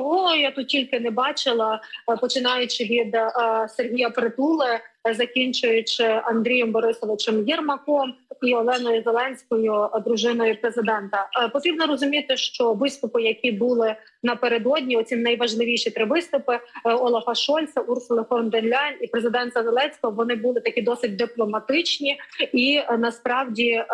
Кого я тут тільки не бачила, е, починаючи від е, Сергія Притули, е, закінчуючи Андрієм Борисовичем Єрмаком і Оленою Зеленською, дружиною президента. Е, Потрібно розуміти, що виступи, які були напередодні, оці найважливіші три виступи е, Олафа Шольца, Урсули фон дер Ляйн і президента Зеленського, вони були такі досить дипломатичні і е, насправді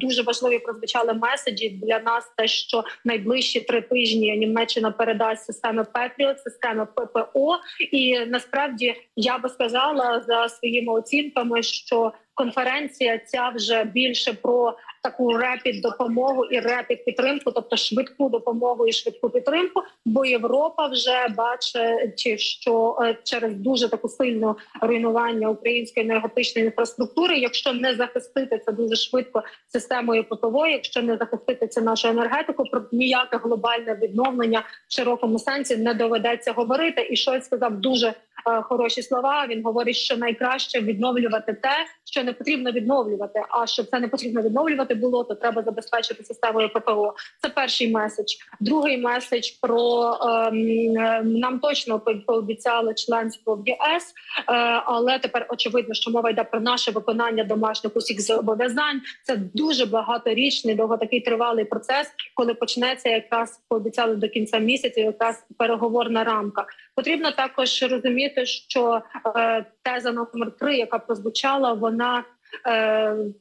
дуже важливі прозвучали меседжі для нас. Те, що найближчі три тижні Німеччина передасть системи Петріот, системи ППО, і насправді я би сказала за своїми оцінками, що конференція ця вже більше про таку репід допомогу і репід підтримку, тобто швидку допомогу і швидку підтримку. Бо Європа вже бачить, що е, через дуже таку сильну руйнування української енергетичної інфраструктури, якщо не захистити це дуже швидко системою ППО, якщо не захистити це нашу енергетику, про ніяке глобальне відновлення в широкому сенсі не доведеться говорити. І Шольц сказав дуже хороші слова. Він говорить, що найкраще відновлювати те, що не потрібно відновлювати. А щоб це не потрібно відновлювати було, то треба забезпечити системою ППО. Це перший меседж. Другий меседж про ем, е, нам точно пообіцяли членство в ЄС, е, але тепер очевидно, що мова йде про наше виконання домашніх усіх зобов'язань. Це дуже багаторічний, довго такий тривалий процес, коли почнеться якраз пообіцяли до кінця місяця, якраз переговорна рамка. Потрібно також розуміти, що е, теза номер три, яка прозвучала, вона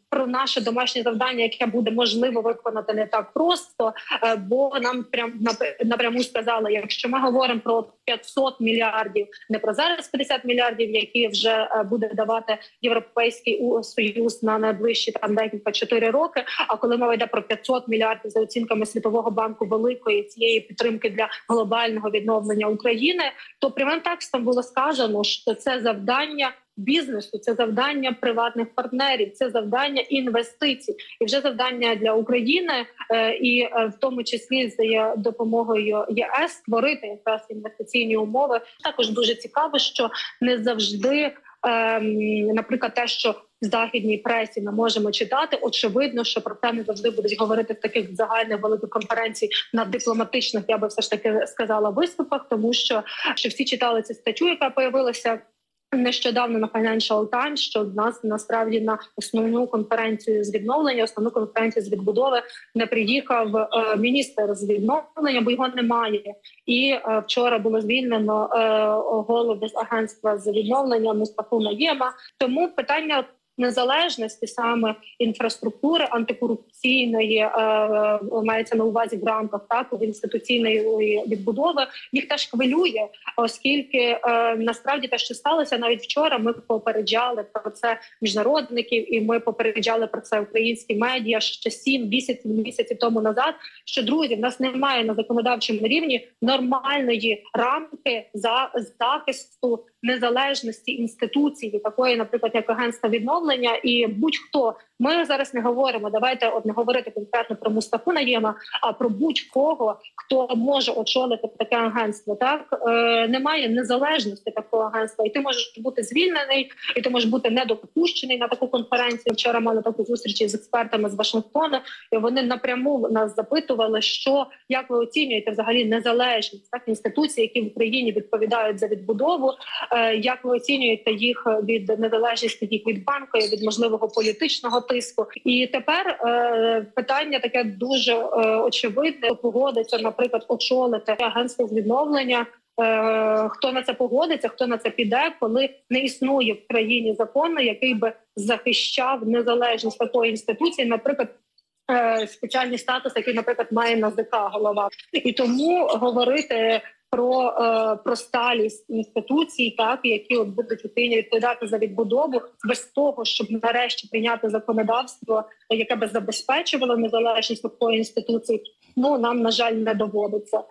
про наше домашнє завдання, яке буде можливо виконати не так просто, е, бо нам прям напряму сказали, якщо ми говоримо про 500 мільярдів, не про зараз 50 мільярдів, які вже е, буде давати європейський союз на найближчі там декілька чотири роки. А коли мова йде про 500 мільярдів за оцінками світового банку великої цієї підтримки для глобального відновлення України, то прямим текстом було сказано, що це завдання. Бізнесу це завдання приватних партнерів, це завдання інвестицій, і вже завдання для України, е, і е, в тому числі з допомогою ЄС створити якраз інвестиційні умови. Також дуже цікаво, що не завжди, ем, наприклад, те, що в західній пресі ми можемо читати. Очевидно, що про це не завжди будуть говорити в таких загальних великих конференцій на дипломатичних, я би все ж таки сказала, виступах, тому що, що всі читали цю статтю, яка появилася. Нещодавно на Financial Times, що в нас насправді на основну конференцію з відновлення, основну конференцію з відбудови не приїхав е, міністр з відновлення, бо його немає. І е, вчора було звільнено е, голову з агентства з відновлення Мустафу Наєма. Тому питання незалежності саме інфраструктури антикорупційної е, мається на увазі в рамках так інституційної відбудови. Їх теж хвилює, оскільки е, насправді те, що сталося навіть вчора, ми попереджали про це міжнародників, і ми попереджали про це українські медіа ще 7-8 місяців тому назад. Що друзі, в нас немає на законодавчому рівні нормальної рамки за захисту незалежності інституції, такої, наприклад, як агентство відновлення, і будь-хто. Ми зараз не говоримо. Давайте от не говорити конкретно про Мустафу Наєма, а про будь-кого, хто може очолити таке агентство. Так е, немає незалежності такого агентства, і ти можеш бути звільнений, і ти можеш бути недопущений на таку конференцію. Вчора мали таку зустріч з експертами з Вашингтона, і вони напряму нас запитували, що як ви оцінюєте взагалі незалежність так інституцій, які в Україні відповідають за відбудову. Е, Як ви оцінюєте їх від незалежності їх від банку, від можливого політичного тиску? І тепер е, питання таке дуже е, очевидне. Погодиться, наприклад, очолити агентство з відновлення. Е, Хто на це погодиться, хто на це піде, коли не існує в країні закону, який би захищав незалежність такої інституції, наприклад. е, Спеціальний статус, який, наприклад, має НАЗК голова, і тому говорити про, е, про сталість інституцій, так які от будуть відповідати за відбудову, без того, щоб нарешті прийняти законодавство, яке би забезпечувало незалежність такої інституції. Ну нам на жаль не доводиться.